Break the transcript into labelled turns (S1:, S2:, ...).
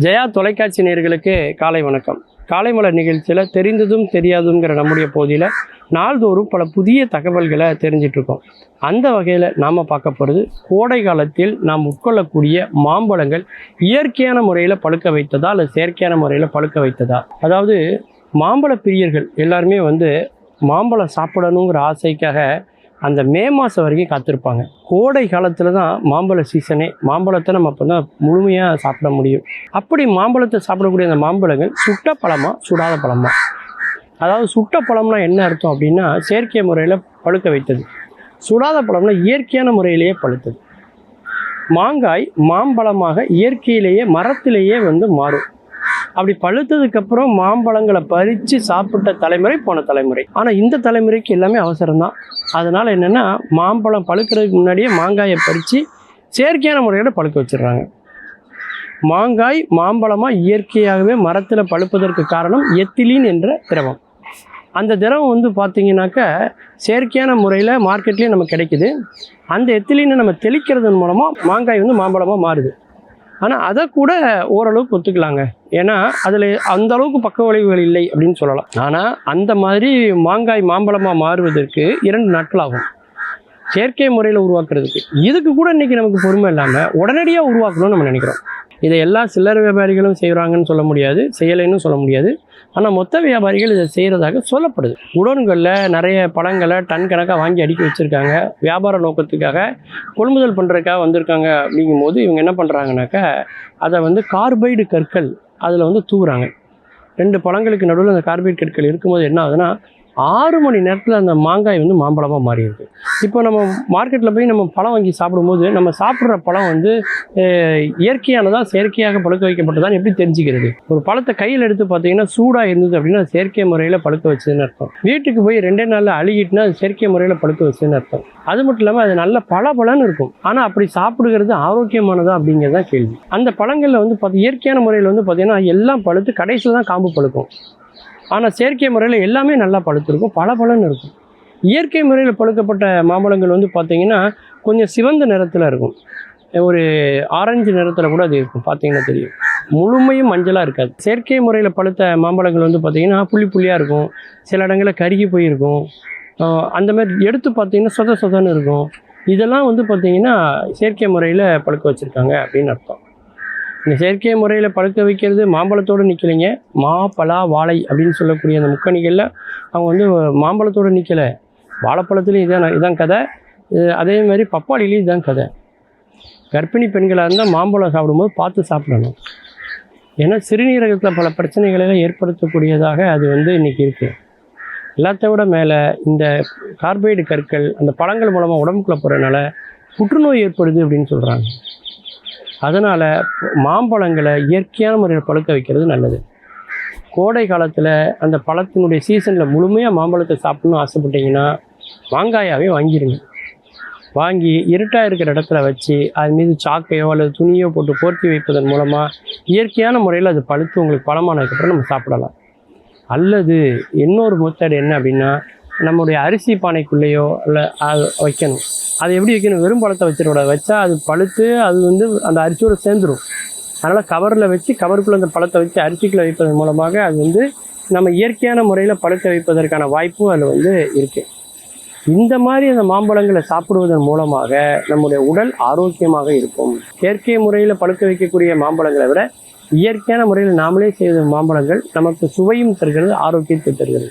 S1: ஜெயா தொலைக்காட்சி நேயர்களுக்கு காலை வணக்கம். காலை மலர் நிகழ்ச்சியில் தெரிந்ததும் தெரியாதுங்கிற நம்முடைய பகுதியில் நாள்தோறும் பல புதிய தகவல்களை தெரிஞ்சிட்ருக்கோம். அந்த வகையில் நாம் பார்க்க போகிறது கோடை காலத்தில் நாம் உட்கொள்ளக்கூடிய மாம்பழங்கள் இயற்கையான முறையில் பழுக்க வைத்ததா அல்லது செயற்கையான முறையில் பழுக்க வைத்ததா? அதாவது மாம்பழ பிரியர்கள் எல்லாருமே வந்து மாம்பழம் சாப்பிடணுங்கிற ஆசைக்காக அந்த மே மாதம் வரைக்கும் காத்திருப்பாங்க. கோடை காலத்தில் தான் மாம்பழ சீசனே மாம்பழத்தை நம்ம அப்போ தான் முழுமையாக சாப்பிட முடியும். அப்படி மாம்பழத்தை சாப்பிடக்கூடிய அந்த மாம்பழங்கள் சுட்ட பழமாக சுடாத பழமாக அதாவது சுட்ட பழம்னா என்ன அர்த்தம் அப்படின்னா செயற்கை முறையில் பழுக்க வைத்தது. சுடாத பழம்னா இயற்கையான முறையிலேயே பழுத்தது. மாங்காய் மாம்பழமாக இயற்கையிலேயே மரத்திலேயே வந்து மாறும். அப்படி பழுத்ததுக்கப்புறம் மாம்பழங்களை பறித்து சாப்பிட்ட தலைமுறை போன தலைமுறை. ஆனால் இந்த தலைமுறைக்கு எல்லாமே அவசரம்தான். அதனால் என்னென்னா மாம்பழம் பழுக்கிறதுக்கு முன்னாடியே மாங்காயை பறித்து செயற்கையான முறையில் பழுக்க வச்சிடுறாங்க. மாங்காய் மாம்பழமாக இயற்கையாகவே மரத்தில் பழுப்பதற்கு காரணம் எத்திலீன் என்ற திரவம். அந்த திரவம் வந்து பார்த்திங்கனாக்க செயற்கையான முறையில் மார்க்கெட்லேயே நமக்கு கிடைக்குது. அந்த எத்திலீனை நம்ம தெளிக்கிறதன் மூலமாக மாங்காய் வந்து மாம்பழமாக மாறுது. ஆனால் அதை கூட ஓரளவுக்கு ஒத்துக்கலாங்க. ஏன்னா அதில் அந்த அளவுக்கு பக்க விளைவுகள் இல்லை அப்படின்னு சொல்லலாம். ஆனால் அந்த மாதிரி மாங்காய் மாம்பழமாக மாறுவதற்கு இரண்டு நாட்கள் ஆகும் செயற்கை முறையில் உருவாக்குறதுக்கு. இதுக்கு கூட இன்றைக்கி நமக்கு பொறுமை இல்லாமல் உடனடியாக உருவாக்கணும்னு நம்ம நினைக்கிறோம். இதை எல்லா சில்லறை வியாபாரிகளும் செய்கிறாங்கன்னு சொல்ல முடியாது செய்யலைன்னு சொல்ல முடியாது. ஆனால் மொத்த வியாபாரிகள் இதை செய்கிறதாக சொல்லப்படுது. உடன்களில் நிறைய பழங்களை டன் கணக்காக வாங்கி அடுக்கி வச்சுருக்காங்க. வியாபார நோக்கத்துக்காக கொள்முதல் பண்ணுறதுக்காக வந்திருக்காங்க அப்படிங்கும்போது இவங்க என்ன பண்ணுறாங்கனாக்கா அதை வந்து கார்பைடு கற்கள் அதில் வந்து தூவுறாங்க. ரெண்டு பழங்களுக்கு நடுவில் அந்த கார்பைடு கற்கள் இருக்கும்போது என்ன ஆகுதுன்னா ஆறு மணி நேரத்தில் அந்த மாங்காய் வந்து மாம்பழமாக மாறிடுது இப்போ நம்ம மார்க்கெட்டில் போய் நம்ம பழம் வாங்கி சாப்பிடும்போது நம்ம சாப்பிட்ற பழம் வந்து அஹ், இயற்கையானதா செயற்கையாக பழுக்க வைக்கப்பட்டதான் எப்படி தெரிஞ்சுக்கிறது? ஒரு பழத்தை கையில் எடுத்து பார்த்தீங்கன்னா சூடாக இருந்தது அப்படின்னா செயற்கை முறையில் பழுக்க வச்சதுன்னு அர்த்தம். வீட்டுக்கு போய் ரெண்டே நாளில் அழுகிட்டுனா அது செயற்கை முறையில் பழுக்க வச்சதுன்னு அர்த்தம். அது மட்டும் இல்லாமல் அது நல்ல பல பலன்னு இருக்கும். ஆனால் அப்படி சாப்பிடுகிறது ஆரோக்கியமானதா அப்படிங்கிறது தான் கேள்வி. அந்த பழங்களில் வந்து பார்த்து இயற்கையான முறையில் வந்து பார்த்தீங்கன்னா எல்லாம் பழுத்து கடைசியில் தான் காம்பு பழுக்கும். ஆனால் செயற்கை முறையில் எல்லாமே நல்லா பழுத்திருக்கும் பல பலன்னு இருக்கும். இயற்கை முறையில் பழுக்கப்பட்ட மாம்பழங்கள் வந்து பார்த்திங்கன்னா கொஞ்சம் சிவந்த நிறத்தில் இருக்கும். ஒரு ஆரஞ்சு நிறத்தில் கூட அது இருக்கும் பார்த்தீங்கன்னா தெரியும். முழுமையும் மஞ்சளாக இருக்காது. செயற்கை முறையில் பழுத்த மாம்பழங்கள் வந்து பார்த்திங்கன்னா புள்ளி புள்ளியாக இருக்கும். சில இடங்களில் கருகி போயிருக்கும். அந்த மாதிரி எடுத்து பார்த்திங்கன்னா சொத சொதன்னு இருக்கும். இதெல்லாம் வந்து பார்த்திங்கன்னா செயற்கை முறையில் பழுக்க வச்சுருக்காங்க அப்படின்னு அர்த்தம். இந்த செயற்கை முறையில் பழுக்க வைக்கிறது மாம்பழத்தோடு நிற்கலைங்க மா பலா வாழை அப்படின்னு சொல்லக்கூடிய அந்த முக்கணிகளில் அவங்க வந்து மாம்பழத்தோடு நிற்கலை வாழைப்பழத்துலேயும் இதான் இதான் கதை. அதே மாதிரி பப்பாளிலையும் இதான் கதை. கர்ப்பிணி பெண்களாக இருந்தால் மாம்பழம் சாப்பிடும்போது பார்த்து சாப்பிடணும். ஏன்னா சிறுநீரகத்தில் பல பிரச்சனைகளெல்லாம் ஏற்படுத்தக்கூடியதாக அது வந்து இன்றைக்கி இருக்குது எல்லாத்த விட மேலே இந்த கார்பைடு கற்கள் அந்த பழங்கள் மூலமாக உடம்புக்குள்ளே போகிறதுனால புற்றுநோய் ஏற்படுது அப்படின்னு சொல்கிறாங்க அதனால் மாம்பழங்களை இயற்கையான முறையில் பழுக்க வைக்கிறது நல்லது. கோடை காலத்தில் அந்த பழத்தினுடைய சீசனில் முழுமையாக மாம்பழத்தை சாப்பிட்ணும்னு ஆசைப்பட்டீங்கன்னா மாங்காயாகவே வாங்கிடுங்க வாங்கி இருட்டாக இருக்கிற இடத்துல வச்சு அது மீது சாக்கையோ அல்லது துணியோ போட்டு போர்த்தி வைப்பதன் மூலமாக இயற்கையான முறையில் அது பழுத்து உங்களுக்கு பழமானதுக்கப்புறம் நம்ம சாப்பிடலாம். அல்லது இன்னொரு மெத்தட் என்ன அப்படின்னா நம்முடைய அரிசி பானைக்குள்ளேயோ இல்லை வைக்கணும். அதை எப்படி வைக்கணும்? வெறும் பழத்தை வச்சிடக்கூடாது வச்சா அது பழுத்து அது வந்து அந்த அரிசியோடு சேர்ந்துடும் அதனால் கவரில் வச்சு கவருக்குள்ளே அந்த பழத்தை வச்சு அரிசிக்குள்ளே வைப்பதன் மூலமாக அது வந்து நம்ம இயற்கையான முறையில் பழுக்க வைப்பதற்கான வாய்ப்பும் அதில் வந்து இருக்குது இந்த மாதிரி அந்த மாம்பழங்களை சாப்பிடுவதன் மூலமாக நம்முடைய உடல் ஆரோக்கியமாக இருக்கும். செயற்கை முறையில் பழுக்க வைக்கக்கூடிய மாம்பழங்களை விட இயற்கையான முறையில் நாமளே செய்த மாம்பழங்கள் நமக்கு சுவையும் தருகிறது ஆரோக்கியத்தை தருகிறது.